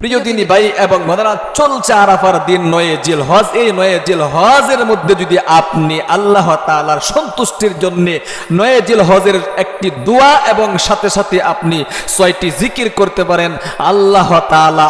প্রিয় দিনী ভাই এবং বোনেরা, চলছে আরাফার দিন নয়ে জিল হজ এই নয়ে জিল হজের মধ্যে যদি আপনি আল্লাহ তালার সন্তুষ্টির জন্য নয়ে জিল হজের একটি দোয়া এবং সাথে সাথে আপনি ছয়টি জিকির করতে পারেন, আল্লাহ তালা তাআলা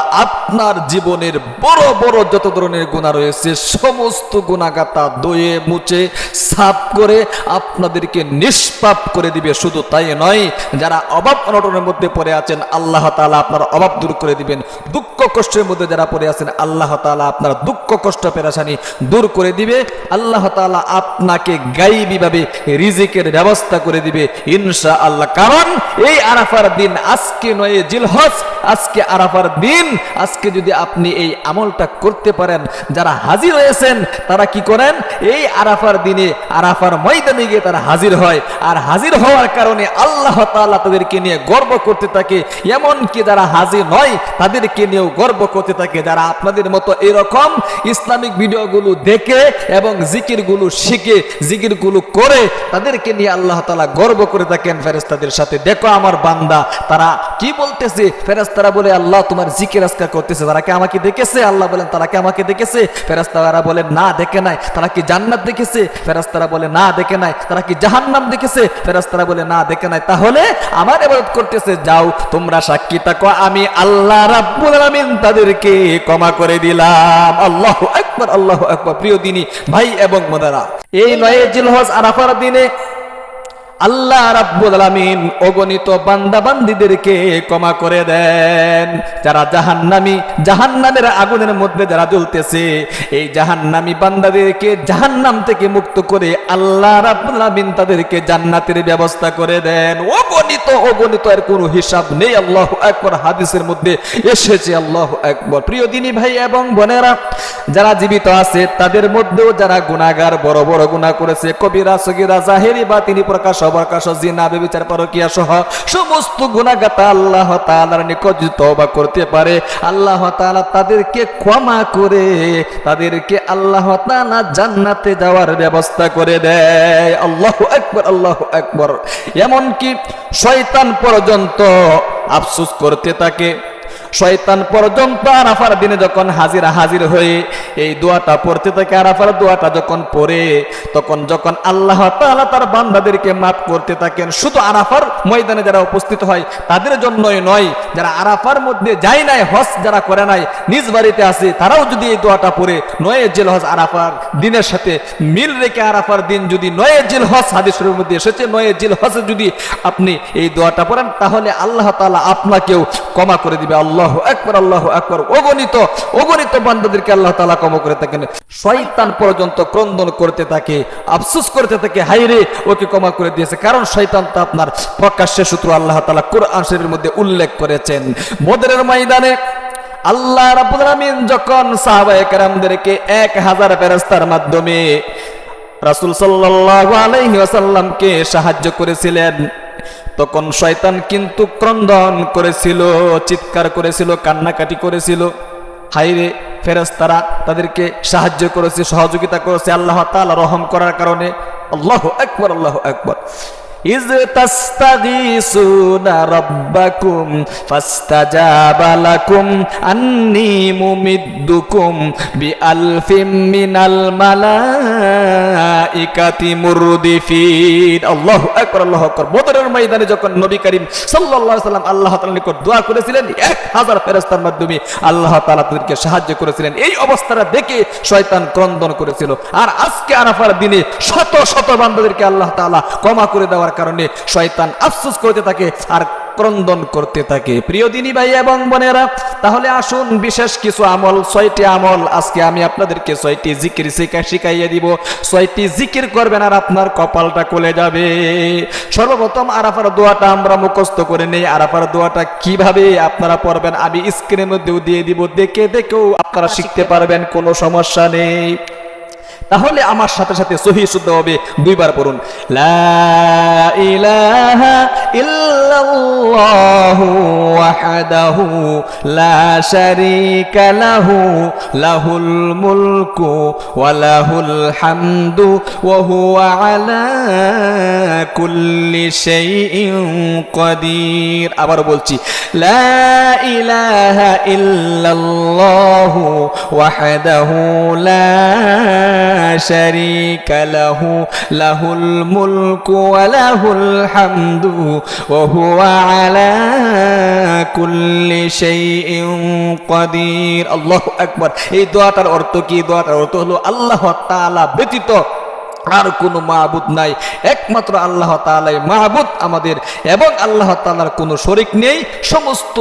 আপনার জীবনের বড় বড় যত ধরনের গুণা রয়েছে, সমস্ত গুণাগাতা দয়ে মুছে, সাফ করে আপনাদেরকে নিষ্পাপ করে দিবে। শুধু তাই নয়, যারা অভাব অনটনের মধ্যে পড়ে আছেন, আল্লাহ তাআলা আপনার অভাব দূর করে দিবেন। দুঃখ কষ্টের মধ্যে যারা পড়ে আছেন, আল্লাহ তাআলা আপনার দুঃখ কষ্ট পেরাশানি দূর করে দিবে। আল্লাহ তাআলা আপনাকে গাইবীভাবে রিজিকের ব্যবস্থা করে দিবে ইনশা আল্লাহ কারণ এই আরাফার দিন আজকে নয়, জিলহজ। আজকে আরাফার দিন, আজকে যদি আপনি এই আমলটা করতে পারেন, যারা হাজির হয়েছেন, তারা কি করেন? এই আরাফার দিনে, আরাফার ময়দানে গিয়ে তারা হাজির হয়। আর হাজির হওয়ার কারণে আল্লাহ তাআলা তাদেরকে নিয়ে গর্ব করতে থাকে। এমন কি যারা হাজির নয়, তাদেরকে নিয়েও গর্ব করতে থাকে। যারা আপনাদের মতো এরকম ইসলামিক ভিডিওগুলো দেখে এবং জিকিরগুলো শিখে, জিকিরগুলো করে, তাদেরকে নিয়ে আল্লাহ তালা গর্ব করে থাকেন ফেরেস্তাদের সাথে। দেখো আমার বান্দা, তারা কি বলতেছে? ফেরেস্তারা বলে, আল্লাহ, তোমার জিকির আজকার করতেছে তারা কি আমাকে দেখেছে? আল্লাহ বলেন, তারা কি আমাকে দেখেছে? ফেরেস্তারা বলে না, দেখে নাই। তারা কি জান্নাত দেখেছে? ফেরেস্তারা বলে, না, দেখে নাই। তারা কি জাহান্নাম দেখেছে? ফেরেস্তারা বলে, না, দেখে নাই। তাহলে আমার ইবাদত করতেছে, যাও, তোমরা সাক্ষী থাকো, আমি আল্লাহ রাব্বুল আলামিন তাদেরকে ক্ষমা করে দিলাম। আল্লাহু আকবার আল্লাহু আকবার, প্রিয় দিনী, ভাই এবং মোদারা এই নয় জিলহজ আরাফার দিনে আল্লাহ রাব্বুল আলামিন অগণিত বান্দা বান্দিদেরকে ক্ষমা করে দেন। যারা জাহান্নামী, জাহান্নামের আগুনের মধ্যে যারা জ্বলতেছে, এই জাহান্নামী বান্দাদেরকে জাহান্নাম থেকে মুক্ত করে আল্লাহ রাব্বুল আলামিন তাদেরকে জান্নাতের ব্যবস্থা করে দেন। অগণিত অগণিত এর কোনো হিসাব নেই, আল্লাহু আকবার। হাদিসের মধ্যে এসেছে, আল্লাহু আকবার। প্রিয় দিনী ভাই এবং বোনেরা, যারা জীবিত আছে, তাদের মধ্যেও যারা গুনাহগার বড় বড় গুনাহ করেছে, কবিরা, সগীরা, জাহেরি বা তিনি প্রকাশ অবকাশ জিনা বেবিচার পরকিয়া সহ সমস্ত গুনাহগাতা আল্লাহ তাআলার নিকট যদি করতে পারে, আল্লাহ তাআলা তাদেরকে ক্ষমা করে, তাদেরকে আল্লাহ তাআলা জান্নাতে যাওয়ার ব্যবস্থা করে দেয়। আল্লাহু আকবার আল্লাহু আকবার। এমন কি শয়তান পর্যন্ত আফসোস করতে থাকে। শয়তান পর্যন্ত আরাফার দিনে যখন হাজিরা, হাজির হয়ে এই দোয়াটা পড়তে থাকে, আরাফার দোয়াটা যখন পড়ে, তখন যখন আল্লাহ তাআলা তার বান্দাদেরকে মাফ করতে থাকেন, শুধু আরাফার ময়দানে যারা উপস্থিত হয়, তাদের জন্যই নয়, যারা আরাফার মধ্যে যায় নাই, হজ যারা করে নাই, নিজ বাড়িতে আসে তারাও যদি এই দোয়াটা পড়ে, নয়ে জেল হজ আরাফার দিনের সাথে মিল রেখে আরাফার দিন যদি নয়ে জিল হজ হাদিসের মধ্যে এসেছে, নয়ে জিল হজে যদি আপনি এই দোয়াটা পড়েন, তাহলে আল্লাহ তাআলা আপনাকেও ক্ষমা করে দিবে। আল্লাহ একবার আল্লাহ একবার অগণিত অগণিত বান্দাদেরকে আল্লাহ তাআলা ক্ষমা করে থাকেন। শয়তান পর্যন্ত ক্রন্দন করতে থাকে, আফসোস করতে থাকে হাইরে ওকে ক্ষমা করে দিয়েছে। কারণ শয়তান তো আপনার প্রকাশ্যে সূত্র আল্লাহ তাআলা কোরআন শরীফের মধ্যে উল্লেখ করেছেন। বদরের ময়দানে আল্লাহ রাব্বুল আলামিন যখন সাহাবায়ে কেরামদেরকে এক হাজার ফেরেশতার মাধ্যমে রাসূল সাল্লাল্লাহু আলাইহি সাহায্য করেছিলেন তখন শয়তান কিন্তু ক্রন্দন করেছিল, চিৎকার করেছিল, কান্নাকাটি করেছিল। হাইরে ফেরেস্তারা তাদেরকে সাহায্য করেছে, সহযোগিতা করেছে, আল্লাহ তালা রহম করার কারণে। আল্লাহ একবার আল্লাহ আকবার। إذ تستغيثون ربكم فاستجاب لكم أني ممدكم بألف من الملائكة مردفين الله أكبر الله أكبر বদরের ময়দানে যখন নবী করিম সাল্লাল্লাহু আলাইহি সাল্লাম আল্লাহ তাআলার নিকট দোয়া করেছিলেন এক হাজার ফেরেশতার মাধ্যমে আল্লাহ তাআলা তাদেরকে সাহায্য করেছিলেন এই অবস্থাটা দেখে শয়তান ক্রন্দন করেছিল আর আজকে আরাফার দিনে শত শত বান্দাদেরকে আল্লাহ তাআলা ক্ষমা করে দেওয়ার কারণে শয়তান আফসোস করতে থাকে আর ক্রন্দন করতে থাকে। প্রিয় দিনী ভাই এবং বোনেরা তাহলে আসুন বিশেষ কিছু আমল ছয়টি আমল আজকে আমি আপনাদেরকে ছয়টি জিকির শিখা শিখাইয়ে দিব। ছয়টি জিকির করবেন আর আপনার কপালটা খুলে যাবে। সর্বপ্রথম আরাফার দোয়াটা আমরা মুখস্থ করে নেই। আরাফার দোয়াটা কীভাবে আপনারা পড়বেন আমি স্ক্রিনের মধ্যেও দিয়ে দিব। দেখে দেখেও আপনারা শিখতে পারবেন কোনো সমস্যা নেই। তাহলে আমার সাথে সাথে সহি শুদ্ধ হবে। দুইবার পড়ুন। লা ইলাহা ইল্লা লা শারীকা লাহু, লাহুল মুলকু ওয়া লাহুল হামদু ওয়া হুয়া আলা কুল্লি শাইইন কাদির। আবার বলছি, লা ইলাহা ইল্লাল্লাহু ওয়াহদাহু লা শারীকা লাহু, লাহুল মুলকু ওয়া লাহুল হামদু ওয়া আল্লাহু আকবার। এই দোয়াটার অর্থ কি? দোয়াটার অর্থ হলো আল্লাহ ব্যতীত আর কোনো মাহবুদ নাই। একমাত্র আল্লাহ তাআলাই মাহবুদ আমাদের এবং আল্লাহ তাআলার কোনো শরিক নেই। সমস্ত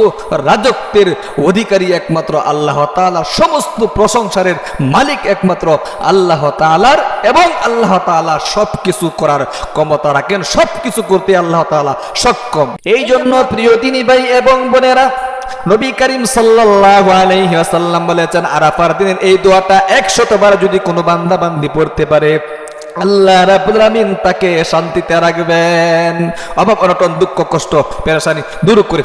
রাজত্বের অধিকারী একমাত্র আল্লাহ তাআলা, সমস্ত প্রশংসারের মালিক একমাত্র আল্লাহ তাআলার এবং আল্লাহ তাআলা সব কিছু করার ক্ষমতা রাখেন। সব কিছু করতে আল্লাহ তাআলা সক্ষম। এই জন্য প্রিয় তিনি ভাই এবং বোনেরা, নবী করিম সাল্লাল্লাহু আলাইহি ওয়াসাল্লাম বলেছেন, আরাফার দিনের এই দোয়াটা 100 বার যদি কোনো বান্দা বান্দি পড়তে পারে আল্লাহ রাব্বুল আমিন তাকে শান্তিতে রাখবেন। অভাব, অনটন, দুঃখ, কষ্ট, পেরেশানি দূর করে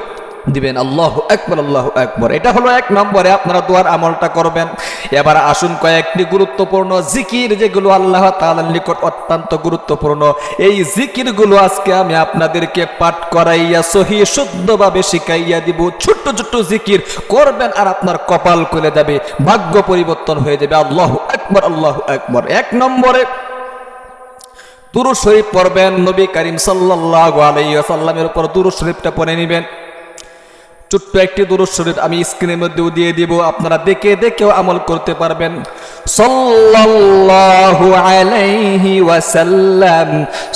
দিবেন। আল্লাহ একবার আল্লাহ একবার এটা হলো এক নম্বরে আপনারা দোয়ার আমলটা করবেন। এবার আসুন কয়েকটি গুরুত্বপূর্ণ জিকির, যেগুলো আল্লাহ তাআলার নিকট অত্যন্ত গুরুত্বপূর্ণ। এই জিকিরগুলো আজকে আমি আপনাদেরকে পাঠ করাইয়া, সহি, শুদ্ধভাবে শিখাইয়া দিব। ছোট্ট ছোট্ট জিকির করবেন আর আপনার কপাল খুলে যাবে, ভাগ্য পরিবর্তন হয়ে যাবে। আল্লাহ একবার আল্লাহ একবার এক নম্বরে দুরু শরীফ পড়বেন, নবী করিম সাল্লাল্লাহু আলাইহি ওয়াসাল্লামের উপর দুরু শরীফটা পড়ে নেবেন। ছোট্ট একটি দুরু শরীফ আমি স্ক্রিনের মধ্যেও দিয়ে দিব, আপনারা দেখে দেখেও আমল করতে পারবেন। সাল্লাল্লাহু আলাইহি ওয়াসাল্লাম,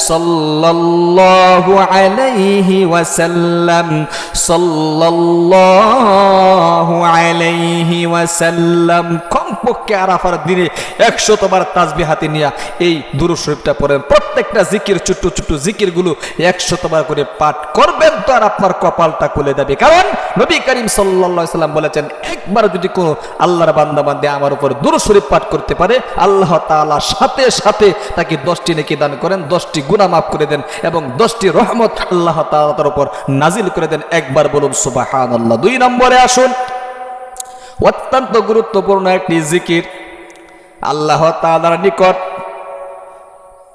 সাল্লাল্লাহু আলাইহি ওয়াসাল্লাম, সাল্লাল্লাহু আলাইহি ওয়াসাল্লাম। কমপক্ষে আরাফার দিনে একশত বার তাসবি হাতে নিয়ে এই দুরু শরীফটা পড়েন। প্রত্যেকটা জিকির, ছোট্ট ছোট্ট জিকিরগুলো একশত বার করে পাঠ করবেন তো আর আপনার কপালটা খুলে যাবে। কারণ নবী করিম সাল্লাম বলেছেন, একবার যদি কোনো আল্লাহর বান্দা বান্দে আমার উপর দুরু শরীফ পাঠ করতে পারে, আল্লাহ তাআলা সাথে সাথে তাকে দশটি নেকি দান করেন, দশটি গুনাহ মাফ করে দেন এবং দশটি রহমত আল্লাহ তাআলা তার উপর নাজিল করে দেন। একবার বলুন সুবহানাল্লাহ। দুই নম্বরে আসুন অত্যন্ত গুরুত্বপূর্ণ একটি জিকির। আল্লাহ তাআলার নিকট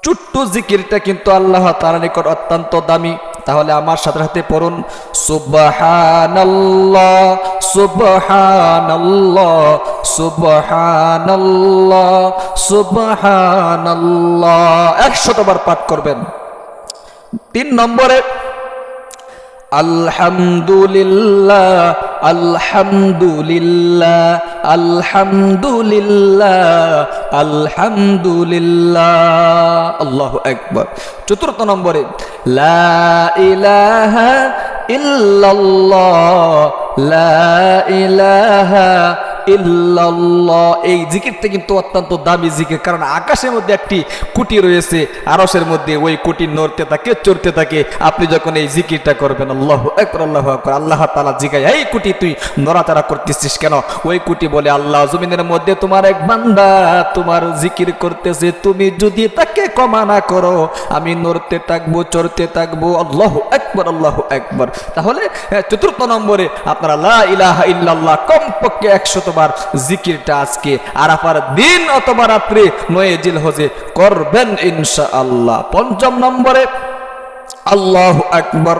চুট্টু জিকিরটা কিন্তু আল্লাহ তাআলার নিকট অত্যন্ত দামি। তাহলে আমার সাথে সাথে পড়ুন, সুবহানাল্লাহ সুবহানাল্লাহ সুবহানাল্লাহ সুবহানাল্লাহ। একশতবার পাঠ করবেন। তিন নম্বরে আলহামদুলিল্লাহ আলহামদুলিল্লাহ আলহামদুলিল্লাহ আলহামদুলিল্লাহ। আল্লাহ একবার চতুর্থ নম্বরে লা ইলাহা ইল্লাল্লাহ লা ইলাহা ইল্লাল্লাহ। এই জিকিরটা কিন্তু অত্যন্ত দামি জিকির, কারণ আকাশের মধ্যে একটি কুটি রয়েছে আরসের মধ্যে ওই কুটি নড়তে থাকে, চড়তে থাকে। আপনি যখন এই জিকিরটা করবেন, আল্লাহ একবার আল্লাহ একবার আল্লাহ তালা এই কুটি, তুই নড়াচড়া করতেছিস কেন? ওই কুটি বলে, আল্লাহ, জমিনের মধ্যে তোমার এক বান্দা তোমার জিকির করতেছে, তুমি যদি তাকে ক্ষমা না করো। আমি নড়তে থাকব, চড়তে থাকব। আল্লাহ একবার আল্লাহ একবার তাহলে চতুর্থ নম্বরে আপনারা লা ইলাহা ইল্লাল্লাহ কমপক্ষে একশতবার জিকিরটা আজকে আরাফার দিন অথবা রাত্রে নয়ে জিল হজে করবেন ইনশা আল্লাহ পঞ্চম নম্বরে, আল্লাহ আকবর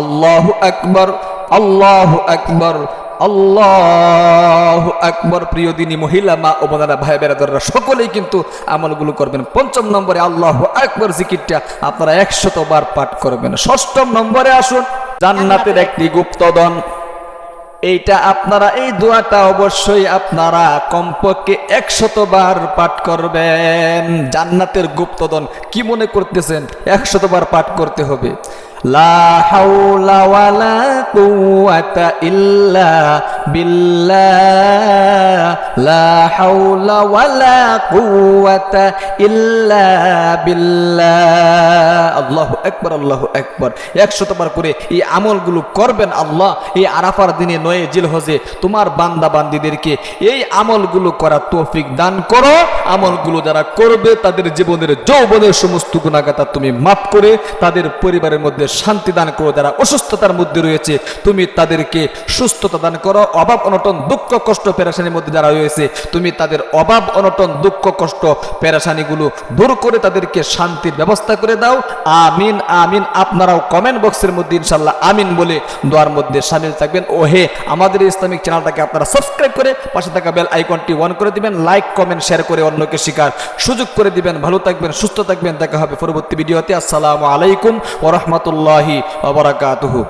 আল্লাহ আকবর আল্লাহ আকবর। আল্লাহ আকবর, প্রিয় দিনী মহিলা, মা ও বোনারা, ভাই, বেড়াদাররা, সকলেই কিন্তু আমলগুলো করবেন। পঞ্চম নম্বরে আল্লাহ আকবর জিকিরটা আপনারা একশত বার পাঠ করবেন। ষষ্ঠম নম্বরে আসুন, জান্নাতের একটি গুপ্তদন এইটা আপনারা, এই দোয়াটা অবশ্যই আপনারা কমপক্ষে একশত বার পাঠ করবেন। জান্নাতের গুপ্তদন কি মনে করতেছেন? একশত বার পাঠ করতে হবে। লা হাওলা ওয়ালা কুওয়াতা ইল্লা হাওলা ওয়ালা কুওয়াতা ইল্লা বিল্লাহ। আল্লাহু আকবার আল্লাহু আকবার। 100 বার করে এই আমলগুলো করবেন আল্লাহ। এই আরাফার দিনে নয়ে, জিলহজে তোমার বান্দা বান্দিদেরকে এই আমলগুলো করা তৌফিক দান করো। আমলগুলো যারা করবে, তাদের জীবনের যৌবনের সমস্ত গুণাগাতা তুমি মাফ করে, তাদের পরিবারের মধ্যে শান্তি দান করো। যারা অসুস্থতার মধ্যে রয়েছে, তুমি তাদেরকে সুস্থতা দান করো। অভাব অনটন, দুঃখ কষ্ট পেরেশানির মধ্যে যারা রয়েছে, তুমি তাদের অভাব অনটন, দুঃখ কষ্ট পেরেশানিগুলো দূর করে তাদেরকে শান্তির ব্যবস্থা করে দাও। আমিন আমিন। আপনারাও কমেন্ট বক্সের মধ্যে ইনশাল্লাহ আমিন বলে দোয়ার মধ্যে সামিল থাকবেন। ও হে আমাদের ইসলামিক চ্যানেলটাকে আপনারা সাবস্ক্রাইব করে পাশে থাকা বেল আইকনটি অন করে দিবেন লাইক কমেন্ট শেয়ার করে অন্যকে শেখার সুযোগ করে দিবেন। ভালো থাকবেন, সুস্থ থাকবেন। দেখা হবে পরবর্তী ভিডিওতে। আসসালামু আলাইকুম ওরহমতুল্লাহি ওবরাকাতুহু